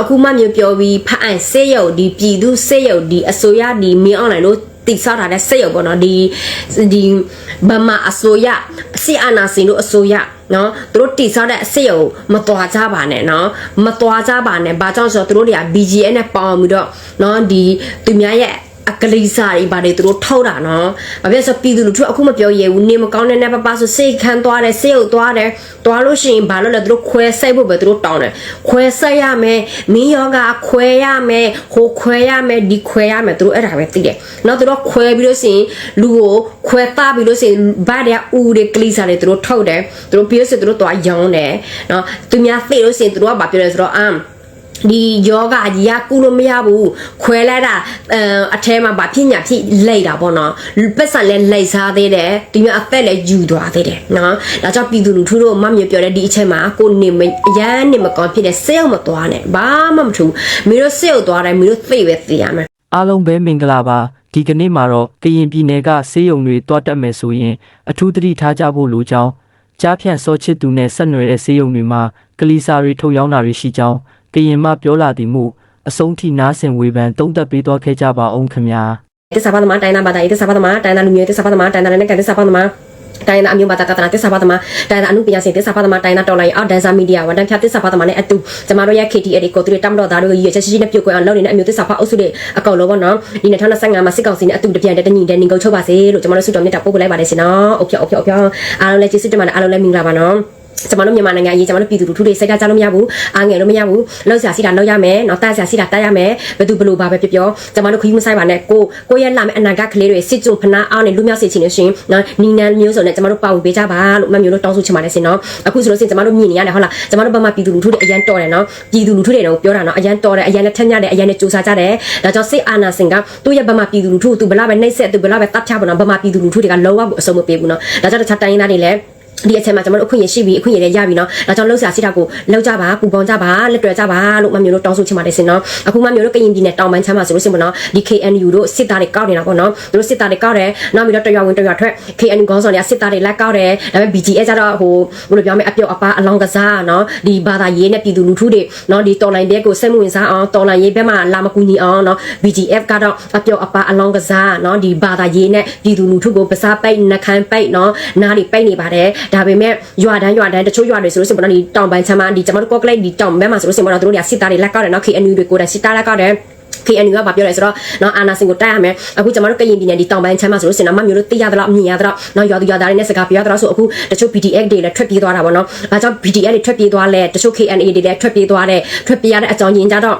အခုမှမျိုးပြောပြီးဖအံစေရုပ်ဒီပြည်သူစေရုပ်ဒီအစိုးရဒီမင်းအွန်လိုင်းလို့တိဆောက်ထားတဲ့စေရုပ်ပေါ့နော်ဒီဒီဗမာအစိုးရစီအာနာစင်တို့အစိုးရနော်သူတို့တိဆောက်တဲ့အစေရုပ်မတော်ကြပါနဲ့နော်မတော်ကြပါနဲ့ဘာကြောင့်ဆိုတော့သူတို့တွေက BGN နဲ့ပေါင်းပြီးတော့နော်ဒီသူများရဲ့ အကလေးစားတွေဘာတွေသူတို့ထောက်တာနော်။ဘာဖြစ်လဲဆိုပြည်သူလူထုအခုမပြောရဘူးနေမကောင်းတဲ့နဲ့ပပဆိုစိတ်ခံသွားတယ်စိတ်ကိုသွားတယ်သွားလို့ရှိရင်ဘာလို့လဲသူတို့ခွဲဆိုင်ဖို့ပဲသူတို့တောင်းတယ်။ခွဲဆိုင်ရမယ်မင်းယောဂခွဲရမယ်ဟိုခွဲရမယ်ဒီခွဲရမယ်သူတို့အဲ့ဒါပဲသိတယ်။နော်သူတို့ခွဲပြီးလို့ရှိရင်လူကိုခွဲသားပြီးလို့ရှိရင်ဘာတွေကဦးတွေကလေးစားတွေသူတို့ထောက်တယ်။သူတို့ပြီးလို့ရှိရင်သူတို့သွားရောင်းတယ်။နော်သူများသိလို့ရှိရင်သူတို့ကဘာပြောလဲဆိုတော့အမ် ဒီယောဂကြီးကကုလို့မရဘူးခွဲလိုက်တာအဲအထဲမှာဗာဖြစ်ညာဖြစ်လိတ်တာပေါ့နော်ပတ်စံလဲလိတ်စားသေးတယ်ဒီမျိုးအသက်လဲယူသွားသေးတယ်နော်ဒါကြောင့်ပြည်သူလူထုတို့မမြေပြောတဲ့ဒီအချက်မှာကိုနေမအရန်နေမကောင်းဖြစ်တဲ့စေရောက်မသွားနဲ့ဘာမှမထူမင်းတို့စေရောက်သွားတယ်မင်းတို့သိပဲသိရမယ်အားလုံးပဲမင်္ဂလာပါဒီကနေ့မှာတော့ကရင်ပြည်နယ်ကဆေးရုံတွေတွားတက်မယ်ဆိုရင်အထူးသတိထားကြဖို့လိုကြောင်းကြားဖြန့်စောချစ်သူနဲ့ဆက်နွယ်တဲ့ဆေးရုံတွေမှာကလီစာတွေထုတ်ရောင်းတာတွေရှိကြောင်း ကရင်မှပြောလာသည်မှုအဆုံးထိနားဆင်ဝေဖန်တုံးသက်ပေးသွားခဲ့ကြပါအောင်ခင်ဗျာတစ္ဆာပါသမားတိုင်းသားဘာသာရေးတစ္ဆာပါသမားတိုင်းသားလူမျိုးရေးတစ္ဆာပါသမားတိုင်းသားနဲ့ကန်တစ္ဆာပါသမားတိုင်းသားအမျိုးဘာသာကတနာတစ္ဆာပါသမားတိုင်းသားအမှုပညာရှင်တစ္ဆာပါသမားတိုင်းသားတော်လိုင်းအောက်ဒန်ဆာမီဒီယာဝန်တန်းဖြတ်တစ္ဆာပါသမားနဲ့အတူကျမတို့ရဲ့ KTL ကိုသူတွေတမ်းတော်သားတို့ရည်ရချက်ရှိရှိနဲ့ပြုတ်ကွယ်အောင်လုပ်နေတဲ့အမျိုးတစ္ဆာပါအုပ်စုတွေအကောင်လုံးပေါ့နော်ဒီ2025မှာစစ်ကောင်စီနဲ့အတူတပြန်တဲ့တညီတဲ့နေကုန်ချုပ်ပါစေလို့ကျမတို့ဆုတောင်းမြတ်တာပို့ပလိုက်ပါတယ်ရှင်နော်အုတ်ဖြောက်အုတ်ဖြောက်အုတ်ဖြောက်အားလုံးလည်းကျေးဇူးတင်ပါတယ်အားလုံးလည်းမင်္ဂလာပါနော် ကျွန်တော်တို့မြန်မာနိုင်ငံအရေးကျွန်တော်တို့ပြည်သူလူထုတွေစိတ်ဓာတ်ကြလို့မရဘူးအားငယ်လို့မရဘူးလောက်ဆရာစီတာလောက်ရမယ်နော်တတ်ဆရာစီတာတတ်ရမယ်ဘယ်သူဘလို့ပါပဲပြောပြောကျွန်တော်တို့ခရီးမဆိုင်ပါနဲ့ကိုကိုရဲ့လာမယ့်အနာဂတ်ကလေးတွေစစ်ကြုံဖနာအောင်နဲ့လူမျိုးစေချင်လို့ရှင်နော်နီနန်မျိုးစုံနဲ့ကျွန်တော်တို့ပါဝင်ပေးကြပါလို့မမျိုးလို့တောင်းဆိုချင်ပါတယ်ရှင်နော်အခုဆိုလို့ရှင်ကျွန်တော်တို့မြင်နေရတယ်ဟုတ်လားကျွန်တော်တို့ဘာမှပြည်သူလူထုတွေအရန်တော်တယ်နော်ပြည်သူလူထုတွေတော့ပြောတာနော်အရန်တော်တယ်အရန်နဲ့ထက်မြတယ်အရန်နဲ့စူးစမ်းကြတယ်ဒါကြောင့်စိတ်အာနာစင်ကသူ့ရဲ့ဘာမှပြည်သူလူထုသူဘလောက်ပဲနှိမ့်ဆက်သူဘလောက်ပဲတတ်ဖြတ်ပါနော်ဘာမှပြည်သူလူထုတွေကလုံးဝအဆုံးမပေးဘူးနော်ဒါကြောင့်တခြားတိုင်းသားတွေလည်း ဒီအချိန်မှာကျွန်တော်တို့အခွင့်အရေးရှိပြီအခွင့်အရေးလည်းရပြီเนาะဒါကြောင့်လှုပ်ရှားစီတာကိုလှုပ်ကြပါပူပေါင်းကြပါလက်တွဲကြပါလို့မမျိုးတို့တောင်းဆိုချင်ပါတယ်စင်เนาะအခုမမျိုးတို့ကရင်ပြည်နယ်တောင်ပိုင်းချမ်းမှာဆိုလို့စင်ပေါ့เนาะဒီ KNU တို့စစ်သားတွေကောက်နေတာပေါ့เนาะသူတို့စစ်သားတွေကောက်တယ်နောက်ပြီးတော့တရွာဝင်တရွာထွက် KNU ခေါင်းဆောင်တွေကစစ်သားတွေလက်ကောက်တယ်ဒါပေမဲ့ BGS ကျတော့ဟိုဘယ်လိုပြောမလဲအပြောက်အပားအလောင်းကစားเนาะဒီဘာသာရေးနဲ့ပြည်သူလူထုတွေเนาะဒီတော်လိုင်းဘက်ကိုစိတ်မဝင်စားအောင်တော်လိုင်းရေးဘက်မှာလာမကူညီအောင်เนาะ BGF ကတော့အပြောက်အပားအလောင်းကစားเนาะဒီဘာသာရေးနဲ့ပြည်သူလူထုကိုပစားပိတ်နှခမ်းပိတ်เนาะနားတွေပိတ်နေပါတယ် ဒါပေမဲ့ရွာတန်းရွာတန်းတချို့ရွာတွေဆိုလို့ရှိရင်ပေါ့နော်ဒီတောင်ပိုင်းချမ်းမဒီကျွန်တော်တို့ကော့ကလိုက်ဒီတောင်ဘက်မှာဆိုလို့ရှိရင်ပေါ့နော်တို့တွေကစစ်သားတွေလက်ကောက်တယ်နော် KNU တွေကိုယ်တိုင်စစ်သားလက်ကောက်တယ် KNU ကဘာပြောလဲဆိုတော့နော်အာနာစင်ကိုတိုက်ရမယ်အခုကျွန်တော်တို့ကရင်ပြည်နယ်ဒီတောင်ပိုင်းချမ်းမှာဆိုလို့စင်တော့မမျိုးတို့သိရတော့မြင်ရတော့နော်ရွာသူရွာသားတွေနဲ့စကားပြောရတော့ဆိုအခုတချို့ BDX တွေလည်းထွက်ပြေးသွားတာပေါ့နော်အဲကြောင့် BDX တွေထွက်ပြေးသွားလဲတချို့ KNA တွေလည်းထွက်ပြေးသွားတယ်ထွက်ပြေးရတဲ့အကြောင်းရင်းကြတော့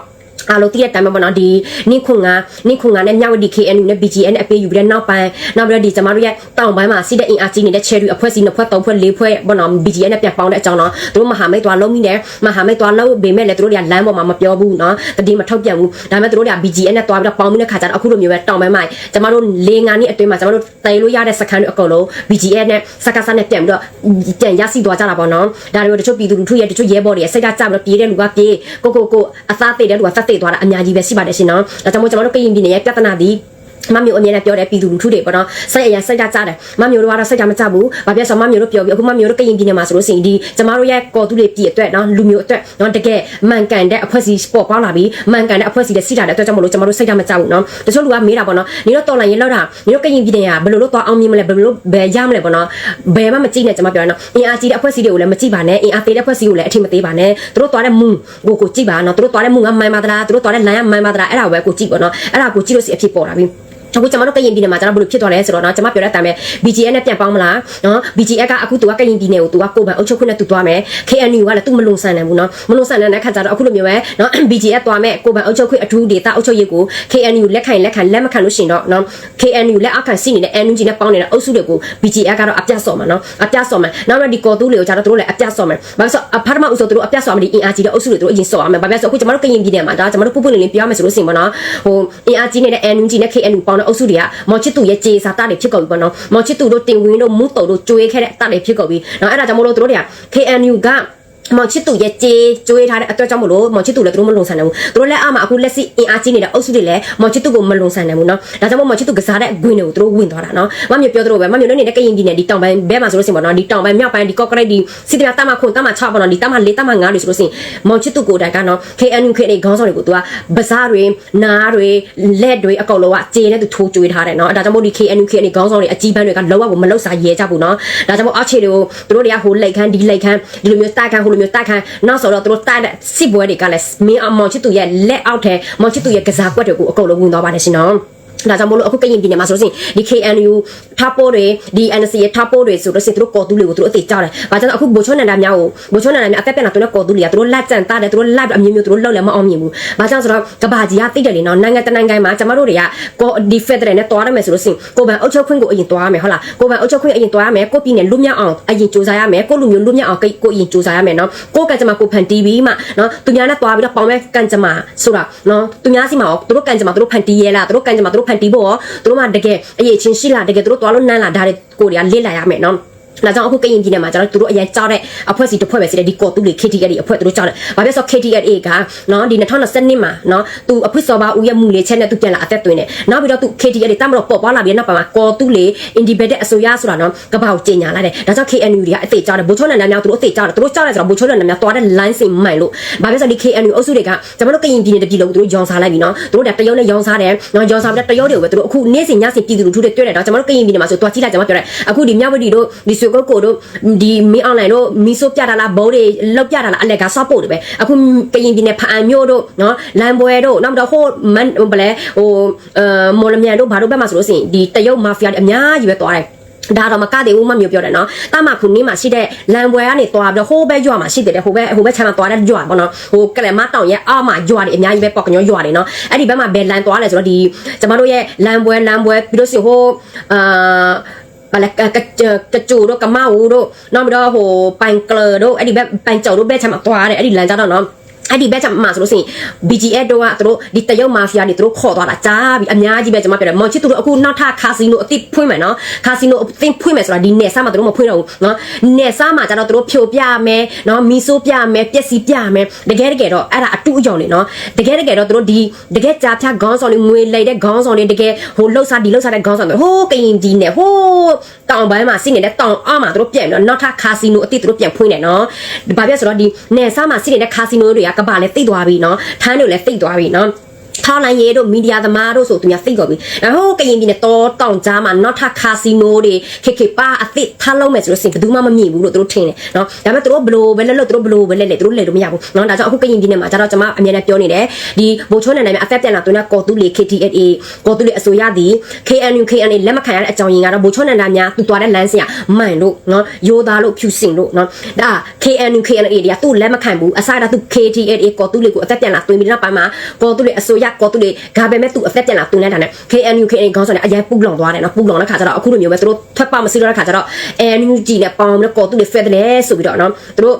အားလို့တည့်ရတိုင်းမှာပေါ့နော်ဒီနိခွန်ကနိခွန်ကနဲ့မြောက်ဝတီ KNU နဲ့ BGN နဲ့အပေးယူပြီးတဲ့နောက်ပိုင်းနောက်ပြီးတော့ဒီကျမတို့ရဲ့တောင်ပိုင်းမှာစီးတဲ့အင်အားကြီးနေတဲ့ cherry အဖွဲ့စီနှစ်ဖွဲ့သုံးဖွဲ့လေးဖွဲ့ပေါ့နော် BGN နဲ့ပြန်ပေါင်းတဲ့အကြောင်းတော့သူတို့မဟာမိတ်သွားလုံးမိတယ်မဟာမိတ်သွားလုံးပေမဲ့လည်းသူတို့တွေကလမ်းပေါ်မှာမပြောဘူးနော်တတိမထုတ်ပြန်ဘူးဒါပေမဲ့သူတို့တွေက BGN နဲ့သွားပြီးတော့ပေါင်းပြီးတဲ့ခါကျတော့အခုလိုမျိုးပဲတောင်ပိုင်းမှာကျမတို့လေးငါးနှစ်အတွင်းမှာကျမတို့တိုင်လို့ရတဲ့စခန်းတွေအကုန်လုံး BGN နဲ့စကားစနဲ့ပြန်ပြီးတော့ပြန်ရရှိသွားကြတာပေါ့နော်ဒါတွေကိုတချို့ပြည်သူလူထုရဲ့တချို့ရဲဘော်တွေရဲ့စိတ်ကကြပြီးတော့ပြေးတဲ့လူကပြေးကိုကိုကိုအသားသေးတဲ့လူကသတ်သေးသွားတာအများကြီးပဲရှိပါတယ်ရှင်နော်ဒါကြောင့်မို့ကျွန်တော်တို့ကရင်ပြည်နယ်ရဲ့ပြဿနာဒီ မမျိုးအမြဲတမ်းပြောတဲ့ပြည်သူလူထုတွေပေါ့နော်စိတ်အရာစိတ်ကကြတယ်မမျိုးတို့ကတော့စိတ်ကမကြဘူးဘာဖြစ်ဆိုမမျိုးတို့ပြောပြီးအခုမမျိုးတို့ကရင်ပြည်နယ်မှာဆိုလို့ရှိရင်ဒီကျမတို့ရဲ့ကော်သူတွေပြည်အတွက်နော်လူမျိုးအတွက်နော်တကယ်မှန်ကန်တဲ့အဖွဲ့အစည်းပေါ်ပေါက်လာပြီးမှန်ကန်တဲ့အဖွဲ့အစည်းတွေစီးတာတဲ့အတွက်ကြောင့်မလို့ကျမတို့စိတ်ကမကြဘူးနော်တချို့လူကမေးတာပေါ့နော်နေတော့တော်လိုင်းရင်လောက်တာနေတော့ကရင်ပြည်နယ်ကဘယ်လိုလုပ်သွားအောင်မြင်မလဲဘယ်လိုဘယ်ရမလဲပေါ့နော်ဘယ်မှမကြည့်နဲ့ကျမပြောရနော်အင်အားကြီးတဲ့အဖွဲ့အစည်းတွေကိုလည်းမကြည့်ပါနဲ့အင်အားသေးတဲ့အဖွဲ့အစည်းကိုလည်းအထင်မသေးပါနဲ့သူတို့သွားတဲ့မူကိုကိုကြည့်ပါနော်သူတို့သွားတဲ့မူကမှန်ပါသလားသူတို့သွားတဲ့လမ်းကမှန်ပါသလားအဲ့ဒါပဲကိုကြည့်ပေါ့နော်အဲ့ဒါကိုကြည့်လို့စီအဖြစ်ပေါ်လာပြီ အခုကျွန်တော်တို့ကရင်ပြည်နယ်မှာကျွန်တော်ဘယ်လိုဖြစ်သွားလဲဆိုတော့နော်ကျွန်မပြောတဲ့အတိုင်းပဲ BGF နဲ့ပြန်ပေါင်းမလားနော် BGF ကအခုသူကကရင်ပြည်နယ်ကိုသူကကိုယ်ပိုင်အုပ်ချုပ်ခွင့်နဲ့သူသွားမယ် KNU ကလည်းသူမလုံဆန်နိုင်ဘူးနော်မလုံဆန်နိုင်တဲ့ခါကျတော့အခုလိုမျိုးပဲနော် BGF သွားမယ်ကိုယ်ပိုင်အုပ်ချုပ်ခွင့်အထူးဒေသအုပ်ချုပ်ရေးကို KNU လက်ခံလက်ခံလက်မခံလို့ရှိရင်တော့နော် KNU လက်အခံစီနေတဲ့ NUG နဲ့ပေါင်းနေတဲ့အုပ်စုတွေကို BGF ကတော့အပြတ်ဆော့မှာနော်အပြတ်ဆော့မှာနောက်တော့ဒီကော်သူတွေကိုကျတော့သူတို့လည်းအပြတ်ဆော့မှာဘာလို့ဆိုအဖတ်မဦးဆိုသူတို့အပြတ်ဆော့မှာဒီ NRG တဲ့အုပ်စုတွေသူတို့အရင်ဆော့အောင်မှာဘာဖြစ်ဆိုအခုကျွန်တော်တို့ကရင်ပြည်နယ်မှာဒါကျွန်တော်တို့ပုပ်ပုပ်လင်းလင်းပြောရမယ်ဆိုလို့ရှိရင်ပေါ့နော်ဟို NRG နဲ့ NUG နဲ့ KNU ပေါင်းတော့အုပ်စုတွေကမော်ချစ်တူရဲ့ကြေစာတာတွေဖြစ်ကုန်ပြီပေါ့နော်မော်ချစ်တူတို့တင်ဝင်းတို့မူတော်တို့ကြွေးခဲ့တဲ့အတာတွေဖြစ်ကုန်ပြီနော်အဲ့ဒါကြောင့်မို့လို့တို့တွေက KNU က မောင်ချစ်သူရဲ့ကြေးကျွေးထားတဲ့အတွက်ကြောင့်မလို့မောင်ချစ်သူလည်းသူတို့မလုံဆန်နိုင်ဘူးသူတို့လည်းအမှအခုလက်စီအင်အားကြီးနေတဲ့အုပ်စုတွေလည်းမောင်ချစ်သူကိုမလုံဆန်နိုင်ဘူးเนาะဒါကြောင့်မို့မောင်ချစ်သူကစားတဲ့ဂွင်တွေကိုသူတို့ဝင်သွားတာเนาะမမျိုးပြောသလိုပဲမမျိုးလည်းနေတဲ့ကရင်ပြည်နယ်ဒီတောင်ပိုင်းဘဲမှာဆိုလို့ရှိရင်ပေါ့เนาะဒီတောင်ပိုင်းမြောက်ပိုင်းဒီကော့ကရိတ်ဒီစစ်တမတမခွန်တမ6ပေါ့เนาะဒီတမ4တမ5တွေဆိုလို့ရှိရင်မောင်ချစ်သူကိုတိုင်ကเนาะ KNU ခေတွေခေါင်းဆောင်တွေကိုသူကဗစားတွေနားတွေလက်တွေအကောင်လုံးကကြေနဲ့သူထိုးကျွေးထားတယ်เนาะဒါကြောင့်မို့ဒီ KNU ခေတွေခေါင်းဆောင်တွေအကြီးပန်းတွေကလောကကိုမလောက်စားရဲကြဘူးเนาะဒါကြောင့်မို့အောက်ခြေတွေကိုသူတို့တွေကဟိုလက်ခန်းဒီလက်ခန်းဒီလိုမျိုးတိုက်ခန်းဟို လိုမျိုးတိုက်ခန်းနောက်ဆိုတော့သူတို့တိုက်တဲ့စစ်ပွဲတွေကလည်းမင်းအမောင်ချစ်သူရဲ့လက်အောက်ထဲမောင်ချစ်သူရဲ့ကစားကွက်တွေကိုအကုန်လုံးဝင်သွားပါတယ်ရှင်နော် ဒါကြောင့်မလို့အခုကရင်ပြည်နယ်မှာဆိုလို့ရှိရင်ဒီ KNU ထားပိုးတွေဒီ NC ရဲ့ထားပိုးတွေဆိုလို့ရှိရင်သူတို့ကော်တူးတွေကိုသူတို့အသေးကြောက်တယ်။ဘာကြောင့်လဲအခုဘိုချိုးနန္ဒာများကိုဘိုချိုးနန္ဒာများအသက်ပြန်လာသူတို့ကော်တူးတွေကသူတို့လက်ကြံတာတယ်သူတို့လက်အမျိုးမျိုးသူတို့လောက်လည်းမအောင်မြင်ဘူး။ဘာကြောင့်ဆိုတော့ကဘာကြီးကတိတ်တယ်လေနော်နိုင်ငံတနိုင်ငံမှာကျမတို့တွေကကောဒီဖက်ဒရယ်နဲ့တွားရမယ်ဆိုလို့ရှိရင်ကိုဗန်အုပ်ချုပ်ခွင့်ကိုအရင်တွားရမယ်ဟုတ်လား။ကိုဗန်အုပ်ချုပ်ခွင့်အရင်တွားရမယ်ကိုပြည်နယ်လူမြောက်အောင်အရင်စူးစမ်းရမယ်ကိုလူမျိုးလူမြောက်အောင်ကိုအရင်စူးစမ်းရမယ်နော်။ကိုကကြမှာကိုဖန်တီးပြီးမှနော်သူများနဲ့တွားပြီးတော့ပေါင်းမဲ့ကန်ကြမှာဆိုတာနော်သူများစီမှာရောသူတို့ကန်ကြမှာသူတို့ဖန်တီးရဲလားသူတို့ကန်ကြမှာသူတို့ဖန်တီးဖို့ရောသူတို့မှတကယ်အရေးချင်းရှိလားတကယ်သူတို့တွားလို့နန်းလားဒါတွေကိုတွေကလေ့လာရမယ်နော် လာကြောင့်အခုကရင်ပြည်နယ်မှာကျတော့သူတို့အရင်ကြားတဲ့အဖွဲ့စီတစ်ဖွဲ့ပဲစီတဲ့ဒီကော်တူလေး KTL တွေအဖွဲ့သူတို့ကြားတယ်။ဘာဖြစ်ဆို KTL ကနော်ဒီ2020မှာနော်သူအဖွင့်စောပါဦးရဲ့မူလေးချက်နဲ့သူပြန်လာအသက်သွင်းတယ်။နောက်ပြီးတော့သူ KTL တွေတမ်းမတော့ပေါ်ပွားလာပြီးနောက်ပိုင်းမှာကော်တူလေး independent အစိုးရဆိုတာနော်ကပောက်ကျင်ညာလာတယ်။ဒါကြောင့် KNU တွေကအသေးကြားတယ်ဘိုးချုံနဲ့နားများသူတို့အသေးကြားတယ်သူတို့ကြားတယ်ဆိုတော့ဘိုးချုံနဲ့နားများသွားတဲ့ line စိမှန်လို့ဘာဖြစ်ဆိုဒီ KNU အုပ်စုတွေကကျွန်တော်တို့ကရင်ပြည်နယ်တပြည်လုံးသူတို့ရောင်းစားလိုက်ပြီနော်။သူတို့ကတရုတ်နဲ့ရောင်းစားတယ်နော်ရောင်းစားပြီးတော့တရုတ်တွေကိုပဲသူတို့အခုနေ့စဉ်ညစဉ်ပြည်သူလူထုတွေတွေ့တယ်တော့ကျွန်တော်တို့ကရင်ပြည်နယ်မှာဆိုတွားကြည့်လိုက်ကျွန်တော်ပြောတယ်အခုဒီမြောက်ဝတီတို့ဒီဆွေကိုကိုတို့ဒီမင်းအွန်လိုင်းတို့မီဆိုပြတာလားဘိုးတွေလောက်ပြတာလားအလက်ကဆော့ပို့တယ်ပဲအခုကရင်ပြည်နယ်ဖအံမျိုးတို့နော်လန်ပွဲတို့နောက်တော့ဟိုမန်ဘလဲဟိုအာမော်လမြန်တို့ဘာတို့ဘက်မှာဆိုလို့ရှိရင်ဒီတရုတ်မာဖီယာတွေအများကြီးပဲသွားတယ်ဒါတော့မကသေးဘူးမမျိုးပြောတယ်နော်တာမခုနေမှာရှိတဲ့လန်ပွဲကနေသွားပြီးတော့ဟိုးဘက်ရွာမှာရှိတယ်ဟိုဘက်ဟိုဘက်ခြမ်းမှာသွားတဲ့ရွာပေါ့နော်ဟိုကလမတောင်ရဲ့အောက်မှာရွာတွေအများကြီးပဲပေါက်ကညောရွာတွေနော်အဲ့ဒီဘက်မှာဘယ်လန်သွားလဲဆိုတော့ဒီကျမတို့ရဲ့လန်ပွဲလန်ပွဲပြီးလို့ရှိရင်ဟိုအာ ဘာလဲကကကကျိုတို့ကမဝူတို့နောက်ပြီးတော့ဟိုပိုင်ကလတို့အဲ့ဒီဘက်ပိုင်ကြော်တို့ဘက်ခြမ်းမှာသွားတယ်အဲ့ဒီလန်ကြတော့နော် အဲ့ဒီဘက်ကျမှဆိုလို့ရှိရင် BGF တို့ကသူတို့ဒီတရုတ်မာဖီယာတွေသူတို့ခေါ်သွားတာကြားပြီအများကြီးပဲကျွန်မပြောတယ်မော်ချစ်သူတို့အခုနောက်ထပ်ကာစီနိုအစ်ဖွင့်မယ်နော်ကာစီနိုအစ်ဖွင့်မယ်ဆိုတာဒီနယ်ဆာမှာသူတို့မဖွင့်တော့ဘူးနော်နယ်ဆာမှာကျတော့သူတို့ဖြိုပြမယ်နော်မီဆိုပြမယ်ပျက်စီးပြမယ်တကယ်တကယ်တော့အဲ့ဒါအတူအကြောင်နေနော်တကယ်တကယ်တော့သူတို့ဒီတကယ်ကြားဖြတ်ခေါင်းဆောင်တွေငွေလိုက်တဲ့ခေါင်းဆောင်တွေတကယ်ဟိုလှုပ်ရှားဒီလှုပ်ရှားတဲ့ခေါင်းဆောင်တွေဟိုးကရင်ကြီးနဲ့ဟိုးတောင်ပိုင်းမှာစီနေတဲ့တောင်အောက်မှာသူတို့ပြန်ပြီးတော့နောက်ထပ်ကာစီနိုအစ်သူတို့ပြန်ဖွင့်တယ်နော်ဘာဖြစ်ဆိုတော့ဒီနယ်ဆာမှာစီနေတဲ့ကာစီနိုတွေကကဘာလဲသိသွားပြီနော်ထမ်းတွေလည်းသိသွားပြီနော် ထောင်းလိုင်းရဲတို့မီဒီယာသမားတို့ဆိုသူများသိတော့ပြီ။ဟိုကရင်ပြည်နယ်တောတောင်ကြားမှာနောက်ထပ်ကာစီနိုတွေခေခေပါအသစ်ထားလုံးမယ်ဆိုလို့ရှိရင်ဘယ်သူမှမမြင်ဘူးလို့သူတို့ထင်တယ်နော်။ဒါပေမဲ့သူတို့ဘလို့ပဲလဲလို့သူတို့ဘလို့ပဲလဲလဲသူတို့လဲလို့မရဘူး။နော်ဒါကြောင့်အခုကရင်ပြည်နယ်မှာကျတော့ကျွန်မအမြဲတမ်းပြောနေတယ်ဒီဘိုချိုးနယ်နယ်မှာအသက်ပြန်လာသူနဲ့ကော်တူလီ KTSA ကော်တူလီအစိုးရသည် KNU KNA လက်မခံရတဲ့အကြောင်းရင်းကတော့ဘိုချိုးနယ်နယ်များသူသွားတဲ့လမ်းစဉ်ကမှန်လို့နော်ရိုးသားလို့ဖြူစင်လို့နော်ဒါ KNU KNA တွေကသူ့လက်မခံဘူးအစားတော့သူ KTSA ကော်တူလီကိုအသက်ပြန်လာသွင်းပြီးနောက်ပိုင်းမှာကော်တူလီအစိုးရကော်တူလီဂါပဲမဲ့သူအသက်ပြန်လာသွင်းလိုက်တာနဲ့ KNU KNA ခေါင်းဆောင်တွေအရင်ပူလောင်သွားတယ်နော်ပူလောင်တဲ့ခါကျတော့အခုလိုမျိုးပဲသူတို့ထွက်ပေါက်မစီးတော့တဲ့ခါကျတော့ NUG နဲ့ပေါင်းပြီးတော့ကော်တူလီဖက်တယ်ဆိုပြီးတော့နော်သူတို့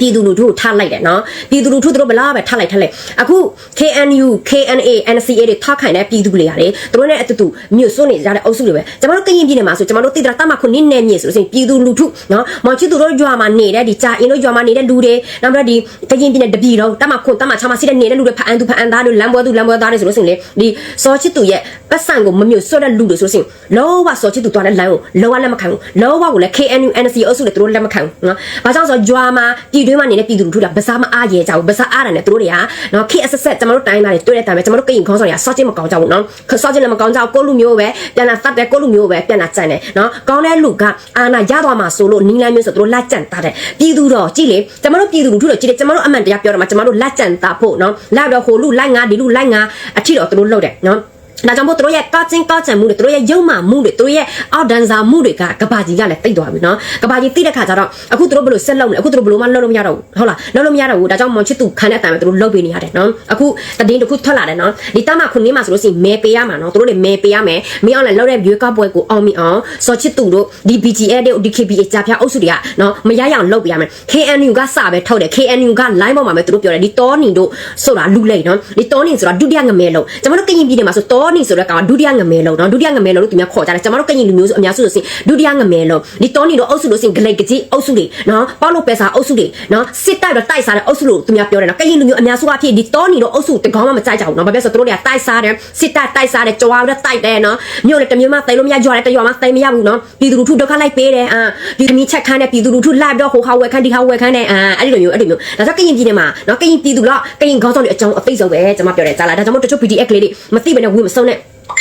ပြည်သူလူထုကိုထားလိုက်တယ်နော်ပြည်သူလူထုတို့ဘလားပဲထားလိုက်ထားလိုက်အခု KNU KNA NCA တွေထားခိုင်တဲ့ပြည်သူတွေရတယ်သူတို့နဲ့အတူတူမြို့စွန်းနေကြတဲ့အုပ်စုတွေပဲကျွန်တော်တို့ကရင်ပြည်နယ်မှာဆိုကျွန်တော်တို့တိတရာတမခုနင်းနေမြေဆိုလို့ရှိရင်ပြည်သူလူထုနော်မောင်ချစ်သူတို့ရွာမှာနေတဲ့ဒီကြာအင်းတို့ရွာမှာနေတဲ့လူတွေနောက်ပြီးတော့ဒီကရင်ပြည်နယ်တပြည်တော့တမခုတမချာမှာရှိတဲ့နေတဲ့လူတွေဖအန်သူဖအန်သားတွေလမ်းပွဲသူလမ်းပွဲသားတွေဆိုလို့ရှိရင်လေဒီစောချစ်သူရဲ့ပတ်စံကိုမမျိုးစွတ်တဲ့လူတွေဆိုလို့ရှိရင်လောဝစောချစ်သူသွားတဲ့လမ်းကိုလောဝလက်မခံဘူးလောဝကိုလည်း KNU NCA အုပ်စုတွေသူတို့လက်မခံဘူးနော်ဘာကြောင့်ဆိုရွာမှာပြည်တွင်းမှာနေတဲ့ပြည်သူလူထုကဗစားမအားရဲကြဘူးဗစားအားတယ်နဲ့သူတို့တွေကနော်ခေအဆက်ဆက်ကျွန်တော်တို့တိုင်းသားတွေတွေ့တဲ့တိုင်ပဲကျွန်တော်တို့ကရင်ခေါင်းဆောင်တွေကစောချင်းမကောင်းကြဘူးနော်စောချင်းလည်းမကောင်းကြဘူးကိုလူမျိုးပဲပြန်လာဖတ်တယ်ကိုလူမျိုးပဲပြန်လာကြံတယ်နော်ကောင်းတဲ့လူကအာနာရသွားမှာဆိုလို့နီလန်းမျိုးဆိုသူတို့လက်ကြံတာတယ်ပြည်သူတော့ကြည့်လေကျွန်တော်တို့ပြည်သူလူထုတော့ကြည့်လေကျွန်တော်တို့အမှန်တရားပြောတော့မှကျွန်တော်တို့လက်ကြံတာဖို့နော်လက်တော့ဟိုလူလိုက်ငါဒီလူလိုက်ငါအထီတော့သူတို့လုပ်တယ်နော် ဒါကြောင့်မို့သူတို့ရဲ့ကောက်ချင်းကောက်ချံမှုတွေသူတို့ရဲ့ရုံမှမှုတွေသူတို့ရဲ့အောက်ဒန်စာမှုတွေကကဘာကြီးကလည်းတိတ်သွားပြီနော်ကဘာကြီးတိတဲ့ခါကျတော့အခုသူတို့ဘယ်လိုဆက်လုပ်လဲအခုသူတို့ဘယ်လိုမှလုပ်လို့မရတော့ဘူးဟုတ်လားလုပ်လို့မရတော့ဘူးဒါကြောင့်မောင်ချစ်သူခံတဲ့အတိုင်းပဲသူတို့လုပ်ပေးနေရတယ်နော်အခုတည်င်းတစ်ခုထွက်လာတယ်နော်ဒီတမခုနှစ်မှာဆိုလို့ရှိရင်မဲပေးရမှာနော်သူတို့တွေမဲပေးရမယ်မင်းအောင်လည်းလောက်တဲ့ view ကပွဲကိုအောင်မြင်အောင်စောချစ်သူတို့ဒီ BGA တို့ DKBA ကြာဖျားအုပ်စုတွေကနော်မရရအောင်လုပ်ပေးရမယ် KNU ကစပဲထုတ်တယ် KNU က line ပေါ်မှာပဲသူတို့ပြောတယ်ဒီတောနီတို့ဆိုတာလူလိတ်နော်ဒီတောနီဆိုတာဒုတိယငမဲလုံးကျွန်တော်တို့ကရင်ပြည်နယ်မှာဆိုတောနီဆိုတဲ့ကောင်ကဒုတိယငမဲလုံးနော်ဒုတိယငမဲလုံးလို့သူများခေါ်ကြတယ်ကျမတို့ကရင်လူမျိုးဆိုအများစုလို့ဆိုရင်ဒုတိယငမဲလုံးဒီတောနီတို့အုပ်စုလို့ဆိုရင်ဂလိတ်ကကြီးအုပ်စုတွေနော်ပေါလို့ပဲစာအုပ်စုတွေနော်စစ်တိုက်တော့တိုက်စားတဲ့အုပ်စုလို့သူများပြောတယ်နော်ကရင်လူမျိုးအများစုအဖြစ်ဒီတောနီတို့အုပ်စုတကောင်းမှမကြိုက်ကြဘူးနော်ဘာဖြစ်လို့ဆိုသူတို့တွေကတိုက်စားတယ်စစ်တိုက်တိုက်စားတယ်ကြွားတော့တိုက်တယ်နော်မြို့လည်းတစ်မျိုးမှတိုက်လို့မရကြွားလည်းတစ်ရွာမှတိုက်မရဘူးနော်ပြည်သူလူထုဒုက္ခလိုက်ပေးတယ်အာပြည်သူမီချက်ခန်းတဲ့ပြည်သူလူထုလိုက်တော့ဟိုဟာဝယ်ခန်းဒီဟာဝယ်ခန်းတဲ့အာအဲ့ဒီလိုမျိုးအဲ့ဒီလိုမျိုးဒါကြောင့်ကရင်ပြည်နယ်မှာနော်ကရင်ပြည်သူလားကရင်ခေါင်းဆောင်တွေအကြောင်းအသိဆုံးပဲကျွန်မပြောတယ်ကြားလားဒါကြောင့်မို့တချို့ PDF ကလေးတွေမသိဘဲနဲ့ဝင်မစုံနဲ့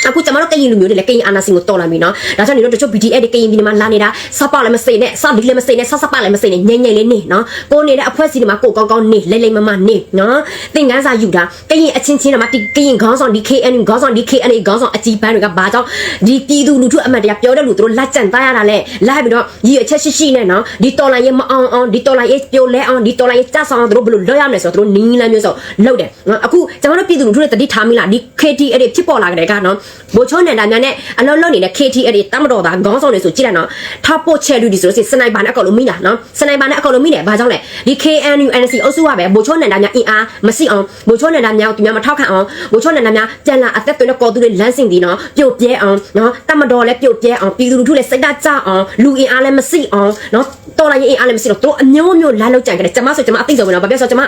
အခုကျမတို့ကရင်လူမျိုးတွေလည်းကရင်အာနာစင်ကိုတော်လာပြီနော်ဒါကြောင့်ညီတို့တချို့ BDS တွေကရင်ပြည်နယ်မှာလာနေတာစပလည်းမစိနဲ့စလီလည်းမစိနဲ့စစပလည်းမစိနဲ့ငိမ့်ငိမ့်လေးနေနော်ကိုနေတဲ့အဖွဲစီတွေမှာကိုကောင်းကောင်းနေလိမ့်လိမ့်မမနေနော်သင်ကန်းစာယူတာကရင်အချင်းချင်းတွေမှာဒီကရင်ခေါင်းဆောင်ဒီ KN ခေါင်းဆောင်ဒီ KNA ခေါင်းဆောင်အကြီးပန်းတွေကဘာကြောင့်ဒီပြည်သူလူထုအမတ်တရားပြောတဲ့လူတို့လက်ကျန်သားရတာလဲလိုက်ပြီးတော့ရည်အချက်ရှိရှိနဲ့နော်ဒီတော်လိုင်းရဲ့မအောင်အောင်ဒီတော်လိုင်းရဲ့ပြိုလဲအောင်ဒီတော်လိုင်းရဲ့ကြဆောင်အောင်တို့ဘယ်လိုလွတ်ရမလဲဆိုတော့တို့နီးလန်းမျိုးဆိုလောက်တယ်နော်အခုကျွန်တော်တို့ပြည်သူလူထုတွေတတိထားမိလားဒီ KT အဲ့ဒီဖြစ်ပေါ်လာကြတဲ့ကနော်ဘိုချိုးနန္ဒာများနဲ့အလုံးလုံးနေတဲ့ KT အဲ့ဒီတမတော်သားခေါင်းဆောင်တွေဆိုကြည့်လိုက်နော်ထောက်ပို့ချဲလူဒီဆိုလို့စနိုက်ပါနဲ့အကောင်လုံးမိလားနော်စနိုက်ပါနဲ့အကောင်လုံးမိတယ်ဘာကြောင့်လဲဒီ KNU NC အုပ်စုကပဲဘိုချိုးနန္ဒာများအင်အားမရှိအောင်ဘိုချိုးနန္ဒာများကိုသူများမထောက်ခံအောင်ဘိုချိုးနန္ဒာများပြန်လာအသက်သွေးနဲ့ကော်သူတွေလမ်းစင်ဒီနော်ပြုတ်ပြဲအောင်နော်တမတော်လည်းပြုတ်ပြဲအောင်ပြည်သူလူထုလည်းစိတ်ဓာတ်ကြအောင်လူအင်အားလည်းမရှိအောင်နော်တော်လိုက်ရင်အင်အားလည်းမရှိတော့တို့အမျိုးမျိုးလာလောက်ကြံကြတယ်ကျမဆိုကျမအသိဆုံးပဲနော်ဘာဖြစ်ဆိုကျမ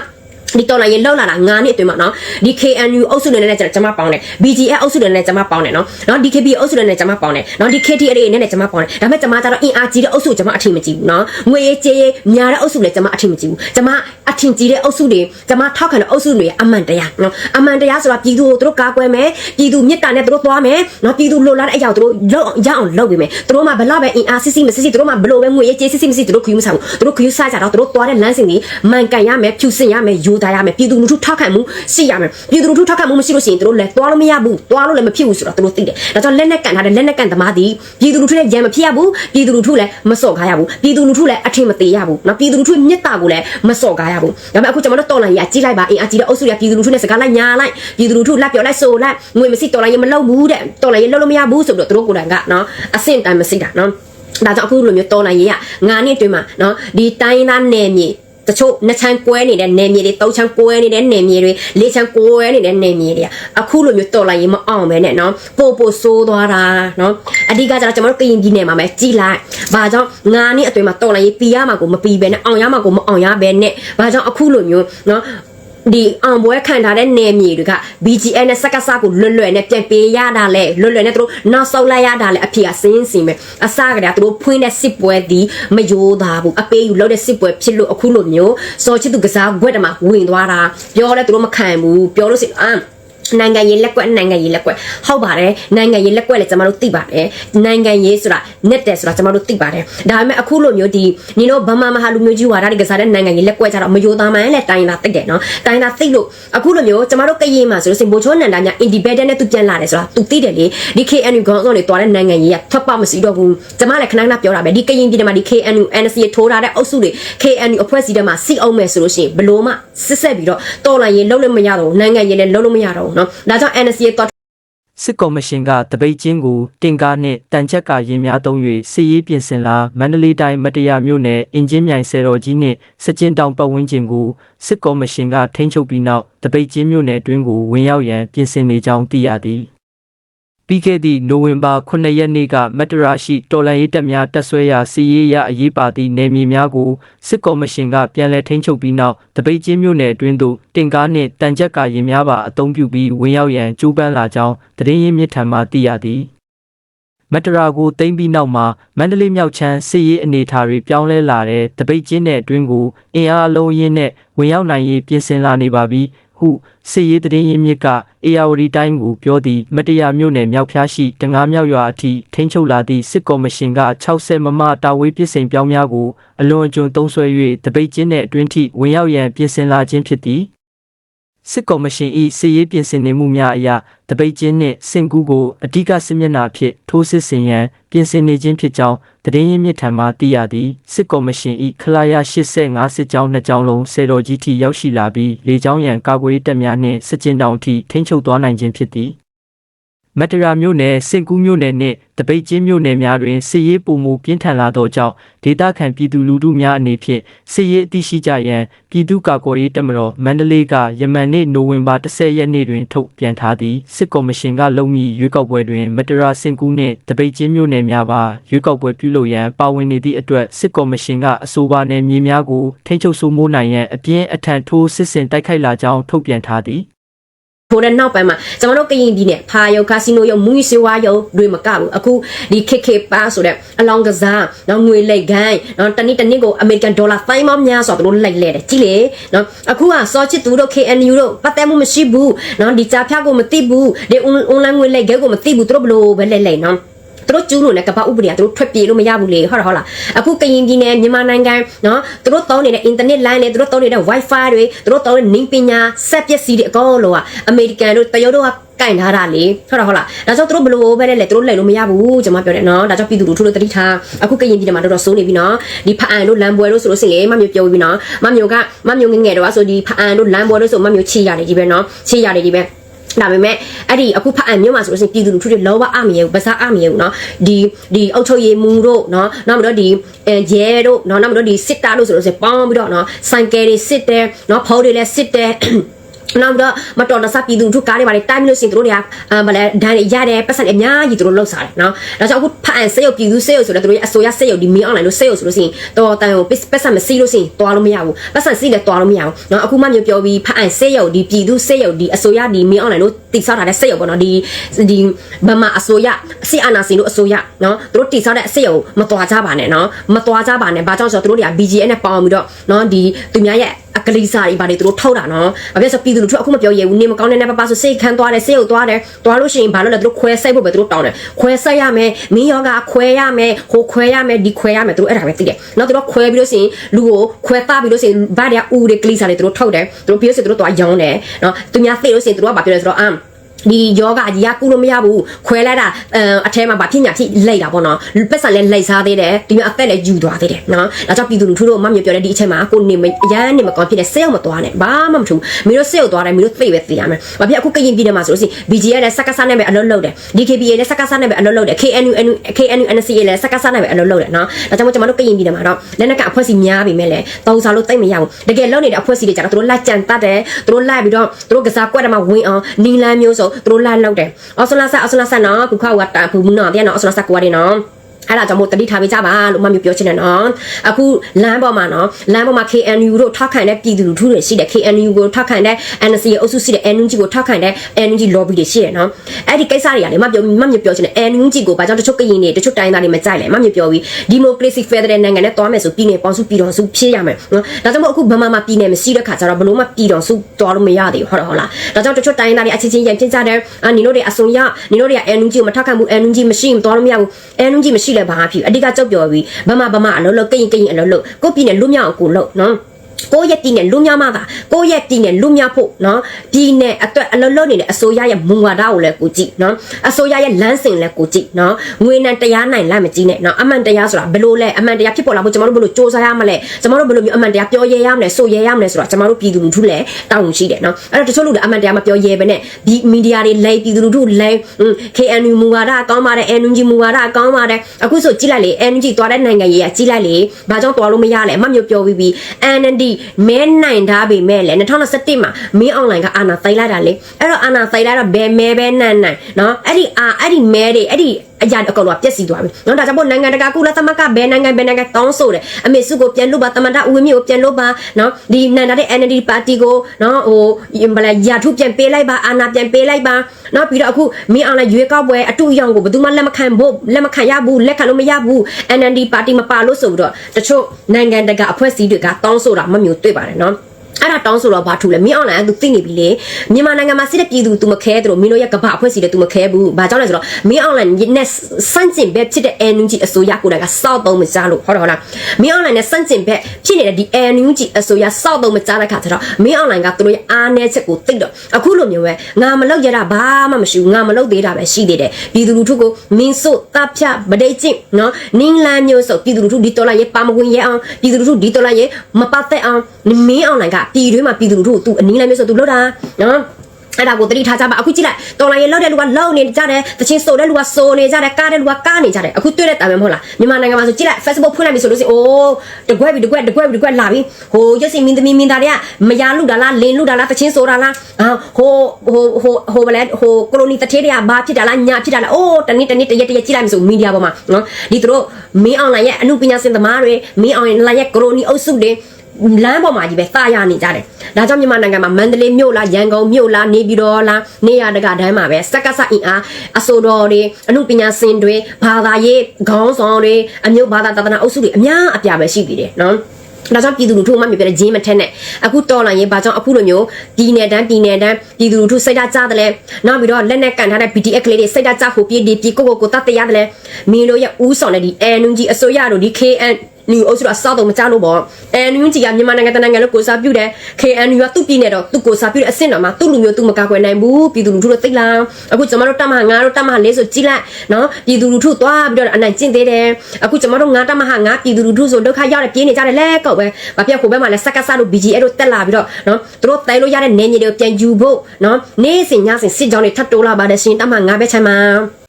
ဒီတော်လိုင်းရေလောက်လာတာ9နှစ်အတွင်းမှာနော်ဒီ KNU အုပ်စုတွေနဲ့ကျွန်တော်ပေါင်းတယ် BGF အုပ်စုတွေနဲ့ကျွန်မပေါင်းတယ်နော်နော် DKB အုပ်စုတွေနဲ့ကျွန်မပေါင်းတယ်နော်ဒီ KT တွေနဲ့ကျွန်မပေါင်းတယ်ဒါပေမဲ့ကျွန်မကျတော့အင်အားကြီးတဲ့အုပ်စုကျွန်မအထင်မကြီးဘူးနော်ငွေရေးကြေးရေးများတဲ့အုပ်စုလည်းကျွန်မအထင်မကြီးဘူးကျွန်မအထင်ကြီးတဲ့အုပ်စုတွေကျွန်မထောက်ခံတဲ့အုပ်စုတွေအမှန်တရားနော်အမှန်တရားဆိုတာပြည်သူကိုသူတို့ကာကွယ်မယ်ပြည်သူမြစ်တာနဲ့သူတို့သွားမယ်နော်ပြည်သူလိုလားတဲ့အရာကိုသူတို့လောက်ရအောင်လုပ်ပေးမယ်သူတို့မှဘလောက်ပဲအင်အားစစ်စစ်မစစ်စစ်သူတို့မှဘလို့ပဲငွေရေးကြေးစစ်စစ်မစစ်သူတို့ခယူးမစားဘူးသူတို့ခယူးစားကြတော့သူတို့သွားတဲ့လမ်းစဉ်ကြီးမှန်ကန်ရမယ်ဖြူစင်ရမယ်ယူသားရမယ်ပြည်သူလူထုထောက်ခံမှုရှိရမယ်ပြည်သူလူထုထောက်ခံမှုမရှိလို့ရှိရင်သူတို့လည်းသွားလို့မရဘူးသွားလို့လည်းမဖြစ်ဘူးဆိုတော့သူတို့သိတယ်ဒါကြောင့်လက်နဲ့ကန်ထားတဲ့လက်နဲ့ကန်သမားသည်ပြည်သူလူထုနဲ့ရံမဖြစ်ရဘူးပြည်သူလူထုလည်းမစော့ကားရဘူးပြည်သူလူထုလည်းအထင်မသေးရဘူးနော်ပြည်သူလူထုမြစ်တာကိုလည်းမစော့ကားရဘူးဒါပေမဲ့အခုကျွန်တော်တို့တော်လိုင်းကြီးအကြည့်လိုက်ပါအင်အကြည့်တဲ့အုပ်စုရပြည်သူလူထုနဲ့စကားလိုက်ညာလိုက်ပြည်သူလူထုလက်ပြောလိုက်ဆိုလိုက်ငွေမရှိတော်လိုင်းရင်မလုပ်ဘူးတဲ့တော်လိုင်းရင်လုပ်လို့မရဘူးဆိုပြီးတော့သူတို့ကိုယ်တိုင်ကနော်အဆင့်တန်မရှိတာနော်ဒါကြောင့်အခုလိုမျိုးတော်လိုင်းကြီးကငါနှစ်အတွင်းမှာနော်ဒီတိုင်းသားနယ်မြေ တချို့နှစ်ချမ်းကွဲနေတဲ့နယ်မြေတွေသုံးချမ်းကွဲနေတဲ့နယ်မြေတွေလေးချမ်းကွဲနေတဲ့နယ်မြေတွေအခုလိုမျိုးတော်လိုက်ရင်မအောင်ပဲနဲ့နော်ပို့ပို့ဆိုးသွားတာနော်အဓိကကျတော့ကျွန်တော်တို့ကရင်ပြည်နယ်မှာပဲကြီးလိုက်ဘာကြောင့်ငါနှစ်အတွင်းမှာတော်လိုက်ရင်ပီရမှာကိုမပီပဲနဲ့အောင်ရမှာကိုမအောင်ရပဲနဲ့ဘာကြောင့်အခုလိုမျိုးနော် ဒီအောင်ပွဲခံထားတဲ့နယ်မြေတွေက BGN နဲ့စက္ကစကိုလွတ်လွယ်နဲ့ပြန်ပေးရတာလဲလွတ်လွယ်နဲ့သူတို့နောက်ဆုတ်လိုက်ရတာလဲအဖေကစင်းစင်ပဲအစကတည်းကသူတို့ဖွင့်တဲ့စစ်ပွဲဒီမယိုးသားဘူးအပေးယူလုပ်တဲ့စစ်ပွဲဖြစ်လို့အခုလိုမျိုးစောချစ်သူကစားခွက်တမှာဝင်သွားတာပြောလဲသူတို့မခံဘူးပြောလို့စိအမ် နိုင်ငံရေးလက်ကွက်နိုင်ငံရေးလက်ကွက်ဟုတ်ပါတယ်နိုင်ငံရေးလက်ကွက်လည်းကျွန်တော်တို့သိပါတယ်နိုင်ငံရေးဆိုတာနဲ့တယ်ဆိုတာကျွန်တော်တို့သိပါတယ်ဒါပေမဲ့အခုလိုမျိုးဒီညီတို့ဗမာမဟာလူမျိုးကြီးဝါဒတွေကစားတဲ့နိုင်ငံရေးလက်ကွက်ကြတော့မယိုသားမှန်းနဲ့တိုင်းသားသိတယ်နော်တိုင်းသားသိလို့အခုလိုမျိုးကျွန်တော်တို့ကရင်မှာဆိုလို့စင်ဘိုချိုးနန္ဒာညာ independent နဲ့သူပြန်လာတယ်ဆိုတာသူသိတယ်လေဒီ KNU ခေါင်းဆောင်တွေတွားတဲ့နိုင်ငံရေးကထွက်ပေါက်မရှိတော့ဘူးကျွန်မလည်းခဏခဏပြောတာပဲဒီကရင်ပြည်နယ်မှာဒီ KNU NC ထိုးထားတဲ့အုပ်စုတွေ KNU အဖွဲ့အစည်းတွေမှာစီအောင်မယ်ဆိုလို့ရှိရင်ဘလို့မှစစ်ဆက်ပြီးတော့တော်လိုင်းရေးလုံးလို့မရတော့ဘူးနိုင်ငံရေးလည်းလုံးလို့မရတော့ဘူးနော်ဒါကြောင့် NC ရဲ့တော့စစ်ကော်မရှင်ကတပိတ်ချင်းကိုတင်ကားနှင့်တန်ချက်ကရင်များသုံး၍စစ်ရေးပြင်ဆင်လာမန္တလေးတိုင်းမတရားမြို့နယ်အင်ဂျင်မြိုင်ဆယ်တော်ကြီးနှင့်စကြင်တောင်ပတ်ဝန်းကျင်ကိုစစ်ကော်မရှင်ကထိန်းချုပ်ပြီးနောက်တပိတ်ချင်းမြို့နယ်အတွင်းကိုဝင်ရောက်ရန်ပြင်ဆင်နေကြောင်းသိရသည် ပြီးခဲ့သည့်နိုဝင်ဘာ9ရက်နေ့ကမတရာရှိတော်လန်ရေးတပ်များတပ်ဆွဲရာစီရေးရအရေးပါသည့်နယ်မြေများကိုစစ်ကော်မရှင်ကပြန်လည်ထိန်းချုပ်ပြီးနောက်တပိတ်ချင်းမြို့နယ်အတွင်းသို့တင်ကားနှင့်တန်ကြက်ကရင်များပါအုံပြုပြီးဝင်ရောက်ရန်ကြိုးပမ်းလာကြောင်းသတင်းရင်းမြစ်ထံမှသိရသည်မတရာကိုတိမ့်ပြီးနောက်မှာမန္တလေးမြောက်ချမ်းစစ်ရေးအနေအထားတွေပြောင်းလဲလာတဲ့တပိတ်ကျင်းတဲ့အတွင်းကိုအင်အားအလုံးရင်းနဲ့ဝင်ရောက်နိုင်ရေးပြင်ဆင်လာနေပါပြီ ဟုစစ်ရေးသတင်းရင်းမြစ်ကအေယာဝတီတိုင်းကိုပြောသည့်မတရားမြို့နယ်မြောက်ဖျားရှိတငါးမြောက်ရွာအထိထိန်းချုပ်လာသည့်စစ်ကော်မရှင်က60မမတာဝေးပစ်စိန်ပြောင်းများကိုအလွန်အကျွံသုံးဆွဲ၍တပိတ်ကျင်းတဲ့အတွင်းထိဝင်ရောက်ရန်ပြင်ဆင်လာခြင်းဖြစ်သည် စစ်ကော်မရှင်၏စစ်ရေးပြင်ဆင်နေမှုများအရတပိတ်ချင်းနှင့်စင်ကူးကိုအဓိကစစ်မျက်နှာဖြင့်ထိုးစစ်ဆင်ရန်ပြင်ဆင်နေခြင်းဖြစ်ကြောင်းသတင်းရင်းမြစ်ထံမှသိရသည်စစ်ကော်မရှင်၏ခလာရ85စစ်ကြောင်းနှစ်ကြောင်းလုံးစေတော်ကြီးထိရောက်ရှိလာပြီးလေကြောင်းရန်ကာကွယ်ရေးတပ်များနှင့်စစ်ကျင်းတောင်ထိထိန်းချုပ်သွားနိုင်ခြင်းဖြစ်သည် မတရာမြို့နယ်စင်ကူးမြို့နယ်နှင့်တပိတ်ချင်းမြို့နယ်များတွင်စစ်ရေးပုံမူပြင်းထန်လာသောကြောင့်ဒေသခံပြည်သူလူထုများအနေဖြင့်စစ်ရေးအသိရှိကြရန်ပြည်သူ့ကာကွယ်ရေးတပ်မတော်မန္တလေးကယမန်နေ့နိုဝင်ဘာ10ရက်နေ့တွင်ထုတ်ပြန်ထားသည့်စစ်ကော်မရှင်ကလုံမီရွေးကောက်ပွဲတွင်မတရာစင်ကူးနှင့်တပိတ်ချင်းမြို့နယ်များပါရွေးကောက်ပွဲပြုလုပ်ရန်ပါဝင်နေသည့်အတွက်စစ်ကော်မရှင်ကအဆိုပါနယ်မြေများကိုထိန်းချုပ်စိုးမိုးနိုင်ရန်အပြင်းအထန်ထိုးစစ်ဆင်တိုက်ခိုက်လာကြောင်းထုတ်ပြန်ထားသည် ထိုတဲ့နောက်ပိုင်းမှာကျွန်တော်တို့ကရင်ပြည်နယ်ဖာယုတ်ကာစီနိုယုတ်မူရီစေဝါယုတ်တွေမကဘူးအခုဒီခေခေပါဆိုတဲ့အလောင်းကစားနော်ငွေလက်ကိုင်းနော်တနည်းတနည်းကိုအမေရိကန်ဒေါ်လာဖိုင်းမောင်းများဆိုတော့တို့လိုက်လဲတယ်ကြည့်လေနော်အခုကစောချစ်သူတို့ KNU တို့ပတ်သက်မှုမရှိဘူးနော်ဒီကြားဖြတ်ကိုမသိဘူးဒီအွန်လိုင်းငွေလက်ခဲကိုမသိဘူးတို့ဘလို့ပဲလဲလဲနော် သူတို့ကျူးလို့လည်းကပ္ပဥပဒေကသူတို့ထွက်ပြေးလို့မရဘူးလေဟုတ်တယ်ဟုတ်လားအခုကရင်ပြည်နယ်မြန်မာနိုင်ငံနော်သူတို့တောင်းနေတဲ့အင်တာနက်လိုင်းတွေသူတို့တောင်းနေတဲ့ wifi တွေသူတို့တောင်းတဲ့နင်းပညာစက်ပစ္စည်းတွေအကုန်လုံးကအမေရိကန်တို့တရုတ်တို့ကကင်ထားတာလေဟုတ်တယ်ဟုတ်လားဒါကြောင့်သူတို့ဘလို့ပဲလဲလေသူတို့လိုက်လို့မရဘူးကျွန်မပြောတယ်နော်ဒါကြောင့်ပြည်သူလူထုတို့တတိထားအခုကရင်ပြည်နယ်မှာတော်တော်စိုးနေပြီနော်ဒီဖအန်တို့လမ်းပွဲတို့ဆိုလို့ရှိရင်မမျိုးပြောပြီးနော်မမျိုးကမမျိုးငငယ်တော့ဆိုဒီဖအန်တို့လမ်းပွဲတို့ဆိုမမျိုးချီရတယ်ကြီးပဲနော်ချီရတယ်ကြီးပဲ ဒါပေမဲ့အဲ့ဒီအခုဖတ်အံမြို့မှာဆိုလို့ရှိရင်ပြည်သူလူထုတွေလောဘအမရဘူးဗစားအမရဘူးเนาะဒီဒီအုတ်ချုပ်ရည်မူတို့เนาะနောက်ပြီးတော့ဒီအဲရဲတို့เนาะနောက်ပြီးတော့ဒီစစ်တာတို့ဆိုလို့ရှိရင်ပေါင်းပြီးတော့เนาะဆိုင်ကယ်တွေစစ်တယ်เนาะဖောက်တွေလည်းစစ်တယ် နောက်တော့မတော်တဆပြည်သူတို့ကားတွေပါလေတိုင်းလို့ရှိရင်တို့တွေကအာမလဲဒဏ်တွေရတယ်ပတ်စံအများကြီးတို့လောက်စားတယ်နော်ဒါကြောင့်အခုဖတ်အန်စေရုပ်ပြည်သူစေရုပ်ဆိုတော့တို့ရဲ့အစိုးရစေရုပ်ဒီမင်းအွန်လိုင်းလို့စေရုပ်ဆိုလို့ရှိရင်တော်တန်ကိုပတ်စံမစီးလို့ရှိရင်တွားလို့မရဘူးပတ်စံစီးလည်းတွားလို့မရဘူးနော်အခုမှမျိုးပြောပြီးဖတ်အန်စေရုပ်ဒီပြည်သူစေရုပ်ဒီအစိုးရဒီမင်းအွန်လိုင်းလို့တိဆောက်ထားတဲ့စေရုပ်ပေါ့နော်ဒီဒီဗမာအစိုးရစီအာနာစီလို့အစိုးရနော်တို့တိဆောက်တဲ့အစေရုပ်မတွားကြပါနဲ့နော်မတွားကြပါနဲ့ဘာကြောင့်ဆိုတော့တို့တွေက BGN နဲ့ပေါင်းပြီးတော့နော်ဒီသူများရဲ့ အကလေးစားတွေဘာတွေသူတို့ထောက်တာနော်။ဘာဖြစ်လဲဆိုပြည်သူလူထုအခုမပြောရဘူးနေမကောင်းတဲ့နဲ့ပပဆိုစိတ်ခံသွားတယ်စိတ်ကိုသွားတယ်သွားလို့ရှိရင်ဘာလို့လဲသူတို့ခွဲဆိုင်ဖို့ပဲသူတို့တောင်းတယ်ခွဲဆိုင်ရမယ်မင်းယောဂခွဲရမယ်ဟိုခွဲရမယ်ဒီခွဲရမယ်သူတို့အဲ့ဒါပဲသိတယ်။နောက်သူတို့ခွဲပြီးလို့ရှိရင်လူကိုခွဲသားပြီးလို့ရှိရင်ဘာတွေကဦးတွေကလေးစားတွေသူတို့ထောက်တယ်သူတို့ပြီးလို့ရှိရင်သူတို့သွားရောင်းတယ်နော်သူများသိလို့ရှိရင်သူတို့ကဘာပြောလဲဆိုတော့အမ် ဒီယောဂကြီးကကုလို့မရဘူးခွဲလိုက်တာအအထဲမှာဗာဖြစ်ညာဖြစ်လိုက်တာပေါ့နော်ပတ်စံလဲလိုက်စားသေးတယ်ဒီမျိုးအသက်လည်းယူသွားသေးတယ်နော်ဒါကြောင့်ပြည်သူလူထုတို့မမြပြောတဲ့ဒီအချိန်မှာကိုနေမရမ်းနေမကောင်းဖြစ်တဲ့စိတ်ရောက်မသွားနဲ့ဘာမှမထူမင်းတို့စိတ်ရောက်သွားတယ်မင်းတို့သိပဲသိရမယ်ဘာဖြစ်အခုကရင်ပြည်နယ်မှာဆိုလို့ရှိရင် BGA နဲ့စက္ကစနဲ့ပဲအလုပ်လုပ်တယ် DKBA နဲ့စက္ကစနဲ့ပဲအလုပ်လုပ်တယ် KNU KNU NCA လည်းစက္ကစနဲ့ပဲအလုပ်လုပ်တယ်နော်ဒါကြောင့်မို့ကျွန်တော်တို့ကရင်ပြည်နယ်မှာတော့လက်နက်ကအဖွဲ့အစည်းများပြီမဲ့လေတောင်းစားလို့တိတ်မရဘူးတကယ်လုပ်နေတဲ့အဖွဲ့အစည်းတွေကြတော့သူတို့လက်ကြံတတ်တယ်သူတို့လိုက်ပြီးတော့သူတို့ကစားကွက်တယ်မှာဝင်အောင်နီလန်းမျိုးဆိုသူတို့လိုက်လုပ်တယ်အော်ဆလာဆာအော်ဆလာဆာနော်ခုခောက်ကတာဘူးမနော်တဲ့နော်အော်ဆလာဆာကွာတယ်နော် အဲ့ဒါကြောင့်မို့တတိထားပေးကြပါလို့မမျိုးပြောချင်တယ်နော်အခုလမ်းပေါ်မှာနော်လမ်းပေါ်မှာ KNU တို့ထောက်ခံတဲ့ပြည်သူလူထုတွေရှိတယ် KNU ကိုထောက်ခံတဲ့ NC ရဲ့အုပ်စုရှိတယ် NUG ကိုထောက်ခံတဲ့ NUG lobby တွေရှိတယ်နော်အဲ့ဒီကိစ္စတွေကလေမပြောမမျိုးပြောချင်တယ် NUG ကိုဘာကြောင့်တချို့ကရင်တွေတချို့တိုင်းသားတွေမကြိုက်လဲမမျိုးပြောပြီး Democracy Federal နိုင်ငံနဲ့တွားမယ်ဆိုပြည်နယ်ပေါင်းစုပြည်တော်စုဖြစ်ရမယ်နော်ဒါကြောင့်မို့အခုဗမာမှာပြည်နယ်မရှိတဲ့ခါကျတော့ဘလို့မှပြည်တော်စုတွားလို့မရသေးဘူးဟုတ်တယ်ဟုတ်လားဒါကြောင့်တချို့တိုင်းသားတွေအချင်းချင်းရန်ဖြစ်ကြတယ်အာနင်တို့တွေအစုံရနင်တို့တွေက NUG ကိုမထောက်ခံဘူး NUG မရှိရင်တွားလို့မရဘူး NUG မရှိလဲဘာဖြစ်အဓိကကြောက်ပြော်ပြီးဗမာဗမာအလုံးလုံးကိရင်ကိရင်အလုံးလုံးကိုပြည်နယ်လွတ်မြောက်အောင်ကိုလုံးနော် ကိုယ့်ရဲ့ပြည်နယ်လူများမှသာကိုယ့်ရဲ့ပြည်နယ်လူများဖို့နော်ပြည်နယ်အတွက်အလုံးလုံးနေတဲ့အစိုးရရဲ့မူဝါဒကိုလည်းကိုကြည့်နော်အစိုးရရဲ့လမ်းစဉ်လည်းကိုကြည့်နော်ငွေနဲ့တရားနိုင်လိုက်မကြည့်နဲ့နော်အမှန်တရားဆိုတာဘယ်လိုလဲအမှန်တရားဖြစ်ပေါ်လာဖို့ကျွန်တော်တို့ဘယ်လိုစ조사ရမလဲကျွန်တော်တို့ဘယ်လိုမျိုးအမှန်တရားပြောရဲရမလဲဆိုရဲရမလဲဆိုတာကျွန်တော်တို့ပြည်သူလူထုလည်းတောင်းရှိတယ်နော်အဲ့တော့တချို့လူတွေအမှန်တရားမပြောရဲဘဲနဲ့ဒီမီဒီယာတွေလဲပြည်သူလူထုလဲ KNU မူဝါဒအကောင်းပါတယ် NUG မူဝါဒအကောင်းပါတယ်အခုဆိုကြည့်လိုက်လေ NUG သွားတဲ့နိုင်ငံရေးကကြည့်လိုက်လေဘာကြောင့်သွားလို့မရလဲအမှမျိုးပြောပြီးပြီး NND မဲနိုင်ထားပေမဲ့လေ2021မှာမင်းအွန်လိုင်းကအာနာသိမ်းလိုက်တာလေအဲ့တော့အာနာသိမ်းလိုက်တော့ဘယ်မဲပဲနိုင်နိုင်နော်အဲ့ဒီအာအဲ့ဒီမဲတွေအဲ့ဒီအရာအကောင်လုံးကပြက်စီသွားပြီ။နော်ဒါကြောင့်မို့နိုင်ငံတကာကုလသမဂ္ဂဘယ်နိုင်ငံဘယ်နိုင်ငံတောင်းဆိုတယ်။အမေစုကိုပြန်လို့ပါတမန်တဦးဝင်းမျိုးကိုပြန်လို့ပါနော်ဒီနိုင်တဲ့ NLD ပါတီကိုနော်ဟိုဘယ်လဲရာထုပြန်ပေးလိုက်ပါအာဏာပြန်ပေးလိုက်ပါနော်ပြီးတော့အခုမင်းအောင်လည်းရွေးကောက်ပွဲအတူအယောင်ကိုဘယ်သူမှလက်မခံဖို့လက်မခံရဘူးလက်ခံလို့မရဘူး NLD ပါတီမပါလို့ဆိုပြီးတော့တချို့နိုင်ငံတကာအဖွဲ့အစည်းတွေကတောင်းဆိုတာမမျိုးတွေ့ပါတယ်နော် အဲ့ဒါတောင်းဆိုတော့ဘာထူလဲမင်းအွန်လိုင်းက तू သိနေပြီလေမြန်မာနိုင်ငံမှာစစ်တဲ့ပြည်သူ तू မခဲသူတို့မင်းတို့ရဲ့ကပအဖွဲ့စီတဲ့ तू မခဲဘူးဘာကြောင့်လဲဆိုတော့မင်းအွန်လိုင်းနဲ့စန့်ကျင်ဘက်ဖြစ်တဲ့ NUG အစိုးရကိုယ်တိုင်ကစောက်သုံးမကြလို့ဟုတ်တယ်ဟုတ်လားမင်းအွန်လိုင်းနဲ့စန့်ကျင်ဘက်ဖြစ်နေတဲ့ဒီ NUG အစိုးရစောက်သုံးမကြတဲ့ခါကျတော့မင်းအွန်လိုင်းကသူတို့ရဲ့အားနည်းချက်ကိုသိတော့အခုလိုမျိုးပဲငါမလောက်ရတာဘာမှမရှိဘူးငါမလောက်သေးတာပဲရှိသေးတယ်ပြည်သူလူထုကိုမင်းစို့တပ်ဖြတ်ဗဒိတ်ကျင့်နော်နင်းလန်းမျိုးဆိုပြည်သူလူထုဒီတော်လာရဲ့ပါမဝင်ရအောင်ပြည်သူလူထုဒီတော်လာရဲ့မပတ်သက်အောင်မင်းအွန်လိုင်းက ပြည်တွင်းမှာပြည်သူလူထုကို तू အနည်းလမ်းမျိုးဆို तू လောက်တာနော်အဲ့ဒါကိုသတိထားကြပါအခုကြည့်လိုက်တော်လိုင်းရေလောက်တဲ့လူကလောက်နေကြတယ်တချင်းဆိုတဲ့လူကဆိုနေကြတယ်ကားတဲ့လူကကားနေကြတယ်အခုတွေ့တဲ့တာပဲမဟုတ်လားမြန်မာနိုင်ငံမှာဆိုကြည့်လိုက် Facebook ဖွင့်လိုက်ပြီဆိုလို့ရှိရင်အိုးတကွက်ပြီတကွက်တကွက်ပြီတကွက်လာပြီဟိုရက်စီမင်းသမီးမင်းသားတွေကမရလူတာလားလင်းလူတာလားတချင်းဆိုတာလားအာဟိုဟိုဟိုဟိုဘလဲဟိုကိုလိုနီတထေးတွေကဘာဖြစ်တာလားညာဖြစ်တာလားအိုးတနေ့တနေ့တရက်တရက်ကြည့်လိုက်ပြီဆိုမီဒီယာပေါ်မှာနော်ဒီသူတို့မင်းအောင်လိုင်းရဲ့အမှုပညာရှင်သမားတွေမင်းအောင်လိုင်းရဲ့ကိုလိုနီအုပ်စုတွေ လမ်းပေါ်မှာကြီးပဲတာရနေကြတယ်။ဒါကြောင့်မြန်မာနိုင်ငံမှာမန္တလေးမြို့လားရန်ကုန်မြို့လားနေပြည်တော်လားနေရတကတိုင်းမှာပဲစက္ကစအင်အားအစိုးရတွေအမှုပညာရှင်တွေဘာသာရေးခေါင်းဆောင်တွေအမျိုးဘာသာတသနာအုပ်စုတွေအများအပြားပဲရှိသေးတယ်နော်။ဒါကြောင့်ပြည်သူလူထုမှမြပြတဲ့ဂျင်းမထက်နဲ့အခုတော်လာရင်ဘာကြောင့်အခုလိုမျိုးပြည်နယ်တန်းပြည်နယ်တန်းပြည်သူလူထုစိတ်ဓာတ်ကြတယ်လဲနောက်ပြီးတော့လက်နဲ့ကန်ထားတဲ့ BDX ကလေးတွေစိတ်ဓာတ်ကြဟိုပြေးဒီပြေးကိုကိုကိုတတ်တရားတယ်လဲမင်းတို့ရဲ့ဦးဆောင်တဲ့ဒီ NUG အစိုးရတို့ဒီ KN လူအုပ်စုတော့စောက်တော့မကြလို့ပေါ့အဲနူးကြီးကမြန်မာနိုင်ငံတနိုင်ငံလို့ကိုစားပြုတယ် KNU ကသူ့ပြည်နယ်တော့သူ့ကိုစားပြုတဲ့အဆင့်တော်မှာသူ့လူမျိုးသူ့မကာကွယ်နိုင်ဘူးပြည်သူလူထုတို့သိလားအခုကျွန်တော်တို့တက်မဟာ9တို့တက်မဟာ4ဆိုကြီးလိုက်နော်ပြည်သူလူထုသွားပြီးတော့အနိုင်ကျင့်သေးတယ်အခုကျွန်တော်တို့9တက်မဟာ9ပြည်သူလူထုဆိုဒုက္ခရောက်တဲ့ပြေးနေကြတယ်လဲကောက်ပဲဘာဖြစ်ခိုးဘက်မှာလဲစက်ကဆတို့ BGA တို့တက်လာပြီးတော့နော်သူတို့တိုင်လို့ရတဲ့နေမြေတွေကိုပြန်ယူဖို့နော်နေ့စဉ်ညစဉ်စစ်ကြောင်းတွေထပ်တိုးလာပါတယ်ရှင်တက်မဟာ9ဘက်ချမ်းမှာ